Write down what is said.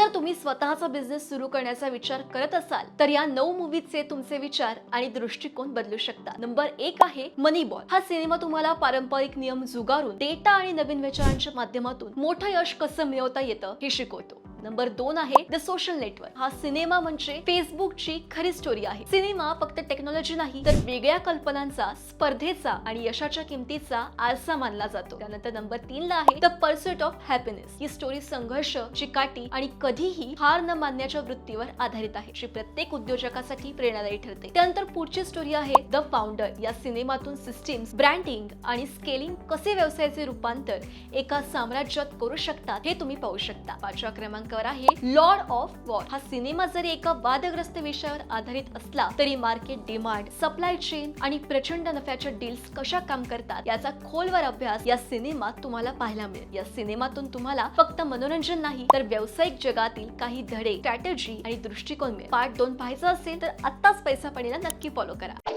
जर तुम्ही स्वतःचा बिझनेस सुरू करण्याचा विचार करत असाल तर या नऊ मूवीजचे तुमचे विचार आणि दृष्टिकोन बदलू शकता नंबर एक आहे मनी बॉल हा सिनेमा तुम्हाला पारंपरिक नियम जुगारून डेटा आणि नवीन विचारांच्या माध्यमातून मोठं यश कसं मिळवता येतं हे शिकवतो. नंबर दोन आहे द सोशल नेटवर्क हा सिनेमा म्हणजे फेसबुकची खरी स्टोरी आहे. सिनेमा फक्त टेक्नॉलॉजी नाही तर वेगळ्या कल्पनांचा स्पर्धेचा आणि यशाच्या किमतीचा आरसा मानला जातो. त्यानंतर नंबर तीन ला आहे द पर्सेट ऑफ हॅपीनेस ही स्टोरी संघर्ष चिकाटी आणि कधीही हार न मानण्याच्या वृत्तीवर आधारित आहे जी प्रत्येक उद्योजकासाठी प्रेरणादायी ठरते. त्यानंतर पुढची स्टोरी आहे द फाउंडर या सिनेमातून सिस्टीम्स ब्रँडिंग आणि स्केलिंग कसे व्यवसायाचे रूपांतर एका साम्राज्यात करू शकतात हे तुम्ही पाहू शकता. पाचव्या क्रमांक क्रमांकावर आहे. लॉर्ड ऑफ वॉर हा सिनेमा जरी एका वादग्रस्त विषयावर आधारित असला तरी मार्केट डिमांड सप्लाय चेन आणि प्रचंड नफ्याच्या डील्स कशा काम करतात याचा खोलवर अभ्यास या सिनेमात तुम्हाला पाहायला मिळेल. या सिनेमातून तुम्हाला फक्त मनोरंजन नाही तर व्यावसायिक जगातील काही धडे स्ट्रॅटेजी आणि दृष्टिकोन मिळेल. पार्ट दोन पाहायचा असेल तर आत्ताच पैसा पडेला नक्की फॉलो करा.